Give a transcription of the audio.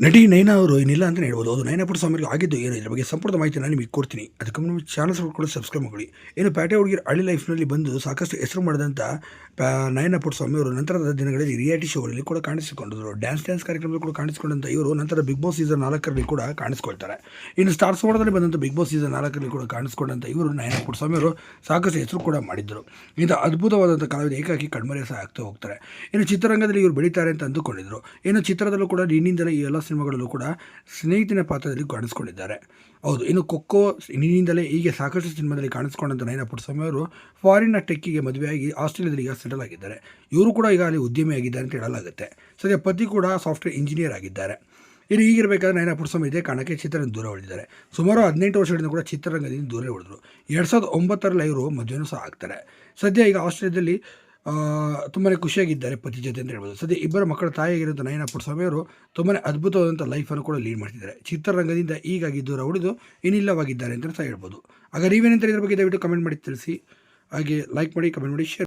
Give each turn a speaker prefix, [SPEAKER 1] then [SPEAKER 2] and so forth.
[SPEAKER 1] ನಟಿ ನೈನಾ ಅವರು, ಏನಿಲ್ಲ ಅಂತಲೇ ಹೇಳ್ಬೋದು. ಅದು ನೈನಾ ಪುಟ್ಟಸ್ವಾಮಿಗೆ ಆಗಿದ್ದು ಏನು, ಇದ್ರ ಬಗ್ಗೆ ಸಂಪೂರ್ಣ ಮಾಹಿತಿ ನಾನು ನಿಮಗೆ ಕೊಡ್ತೀನಿ. ಅದಕ್ಕೆ ನಮ್ಮ ಚಾನಲ್ ಕೂಡ ಸಬ್ಸ್ಕ್ರೈಬ್ ಮಾಡಿ ಏನು, ಪ್ಯಾಟೆ ಹುಡುಗಿರ ಹಳ್ಳಿ ಲೈಫ್ನಲ್ಲಿ ಬಂದು ಸಾಕಷ್ಟು ಹೆಸರು ಮಾಡಿದಂಥ ನಯನಪುರ ನಯನ ಪುಟ್ಟಸ್ವಾಮಿ ಅವರು ನಂತರದ ದಿನಗಳಲ್ಲಿ ರಿಯಾಲಿಟಿ ಶೋಗಳಲ್ಲಿ ಕೂಡ ಕಾಣಿಸಿಕೊಂಡಿದ್ರು ಡ್ಯಾನ್ಸ್ ಡ್ಯಾನ್ಸ್ ಕಾರ್ಯಕ್ರಮದಲ್ಲಿ ಕೂಡ ಕಾಣಿಸಿಕೊಂಡಂಥ ಇವರು ನಂತರ ಬಿಗ್ ಬಾಸ್ ಸೀಸನ್ ನಾಲ್ಕರಲ್ಲಿ ಕೂಡ ಕಾಣಿಸ್ಕೊಳ್ತಾರೆ. ಇನ್ನು ಸ್ಟಾರ್ ಸೋಡದಲ್ಲಿ ಬಂದಂಥ ಬಿಗ್ ಬಾಸ್ ಸೀಸನ್ ನಾಲ್ಕರಲ್ಲಿ ಕೂಡ ಕಾಣಿಸ್ಕೊಂಡಂಥ ಇವರು ನಯನ ಪುಟ್ಟಸ್ವಾಮಿ ಅವರು ಸಾಕಷ್ಟು ಹೆಸರು ಕೂಡ ಮಾಡಿದ್ದರು. ಇಂಥ ಅದ್ಭುತವಾದಂಥ ಕಲಾವಿದ ಏಕಾಕಿ ಕಣ್ಮರೆ ಸಹ ಆಗ್ತಾ ಹೋಗ್ತಾರೆ. ಇನ್ನು ಚಿತ್ರರಂಗದಲ್ಲಿ ಇವರು ಬೆಳೀತಾರೆ ಅಂತ ಅಂದುಕೊಂಡಿದ್ರು. ಇನ್ನು ಚಿತ್ರದಲ್ಲೂ ಕೂಡ ನಿನ್ನಿಂದಲೇ ಈ ಎಲ್ಲ ಸಿನಿಮಾಗಳಲ್ಲೂ ಕೂಡ ಸ್ನೇಹಿತನ ಪಾತ್ರದಲ್ಲಿ ಕಾಣಿಸ್ಕೊಂಡಿದ್ದಾರೆ. ಹೌದು, ಇನ್ನು ಕೊಕ್ಕೋ ಇನ್ನಿಂದಲೇ ಹೀಗೆ ಸಾಕಷ್ಟು ಸಿನಿಮಾದಲ್ಲಿ ಕಾಣಿಸ್ಕೊಂಡಂಥ ನಯನ ಪುಟ್ಟಸ್ವಾಮಿ ಅವರು ಫಾರಿನ್ನ ಟೆಕ್ಕಿಗೆ ಮದುವೆಯಾಗಿ ಆಸ್ಟ್ರೇಲಿಯಾದಲ್ಲಿ ಈಗ ಸೆಟಲ್ ಆಗಿದ್ದಾರೆ. ಇವರು ಕೂಡ ಈಗ ಅಲ್ಲಿ ಉದ್ಯಮಿಯಾಗಿದ್ದಾರೆ ಅಂತ ಹೇಳಲಾಗುತ್ತೆ. ಸದ್ಯ ಪತಿ ಕೂಡ ಸಾಫ್ಟ್ವೇರ್ ಇಂಜಿನಿಯರ್ ಆಗಿದ್ದಾರೆ. ಇನ್ನು ಹೀಗಿರಬೇಕಾದ್ರೆ ನಯನ ಪುಟ್ಟಸ್ವಾಮಿ ಇದೇ ಕಾರಣಕ್ಕೆ ಚಿತ್ರರಂಗ ದೂರ ಉಳಿದಿದ್ದಾರೆ. ಸುಮಾರು ಹದಿನೆಂಟು ವರ್ಷಗಳಿಂದ ಕೂಡ ಚಿತ್ರರಂಗದಿಂದ ದೂರ ಉಳಿದ್ರು. ಎರಡು ಸಾವಿರದ ಒಂಬತ್ತರಲ್ಲಿ ಇವರು ಮದುವೆನೂ ಸಹ ಆಗ್ತಾರೆ. ಸದ್ಯ ಈಗ ಆಸ್ಟ್ರೇಲಿಯಾದಲ್ಲಿ ತುಂಬಾ ಖುಷಿಯಾಗಿದ್ದಾರೆ ಪತಿ ಜೊತೆ ಅಂತ ಹೇಳ್ಬೋದು. ಸದ್ಯ ಇಬ್ಬರ ಮಕ್ಕಳ ತಾಯಿಯಾಗಿರುವಂಥ ನಯನ ಪುಟ್ಸ್ವಾಮಿ ಅವರು ತುಂಬಾ ಅದ್ಭುತವಾದಂಥ ಲೈಫನ್ನು ಕೂಡ ಲೀಡ್ ಮಾಡ್ತಿದ್ದಾರೆ. ಚಿತ್ರರಂಗದಿಂದ ಈಗಾಗಿ ದೂರ ಉಳಿದು ಇನ್ನಿಲ್ಲವಾಗಿದ್ದಾರೆ ಅಂತ ಸಹ ಹೇಳ್ಬೋದು. ಆಗ ನೀವೇನಂತಾರೆ ಇದ್ರ ಬಗ್ಗೆ ದಯವಿಟ್ಟು ಕಮೆಂಟ್ ಮಾಡಿ ತಿಳಿಸಿ. ಹಾಗೆ ಲೈಕ್ ಮಾಡಿ ಕಮೆಂಟ್ ಮಾಡಿ ಶೇರ್